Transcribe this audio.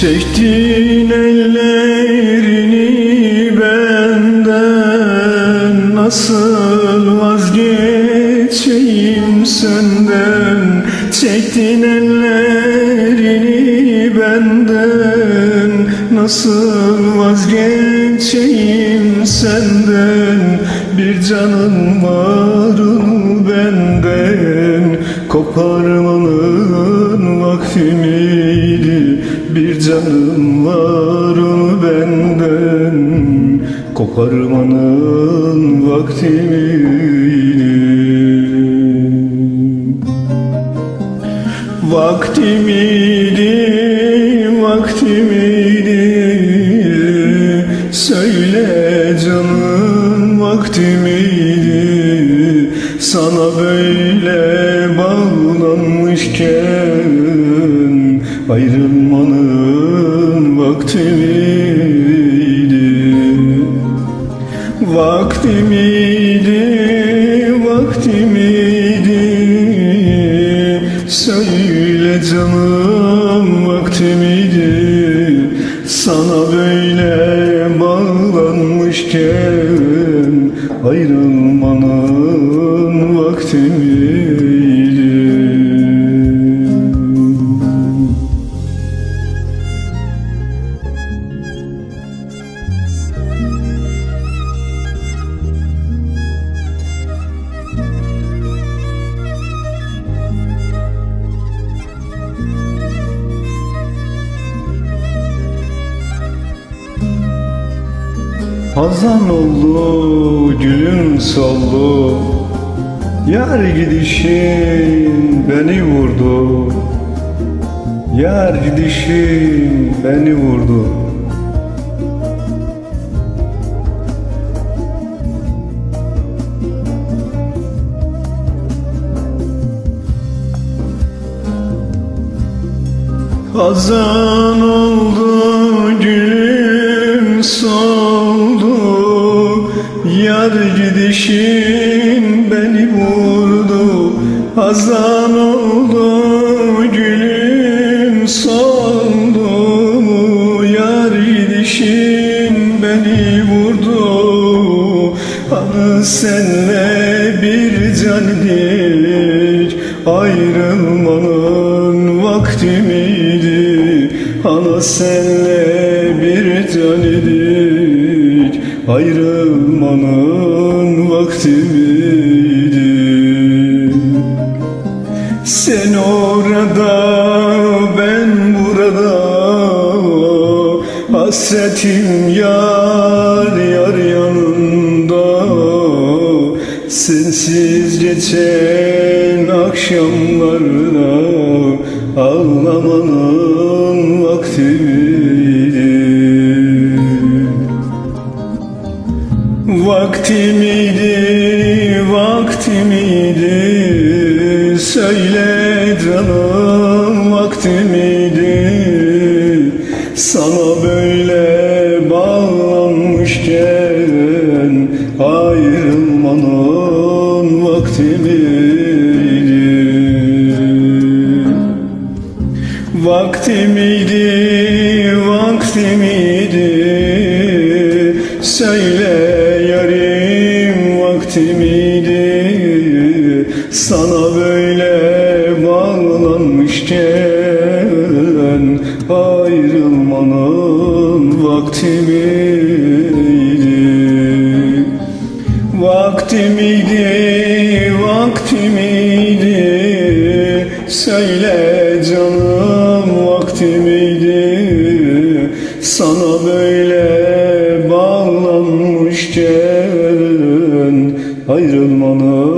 Çektin ellerini benden Nasıl vazgeçeyim senden? Çektin ellerini benden Nasıl vazgeçeyim senden? Bir canım var onu benden? Koparmanın vakti miydi Bir canım var benden Koparmanın vakti miydi Vakti miydi, vakti miydi? Söyle canım vakti miydi? Sana böyle bağlanmışken Ayrılmanın Söyle canım vakti miydi Sana böyle bağlanmışken Ayrılmanın vakti miydi Hazan oldu, gülün soldu. Yar gidişin beni vurdu. Yar gidişin beni vurdu. Hazan oldu gülüm soldu Yar gidişin beni vurdu Hazan oldu gülüm soldu. Yar gidişin beni vurdu Anı senle bir candir Ayrılmanın vakti miydi? Ana senle bir canidik Ayrılmanın Hasretim yar yar yanında Sensiz geçen akşamlarda Ağlamanın vakti miydi? Vakti miydi, vakti miydi? Söyle canım Sana böyle bağlanmışken ayrılmanın vakti miydi? Vakti miydi, vakti miydi? Söyle yarim vakti miydi? Sana böyle bağlanmışken ayrılmanın vakti miydi? Vakti miydi, vakti miydi? Söyle canım vakti miydi? Sana böyle bağlanmışken Ayrılmanın?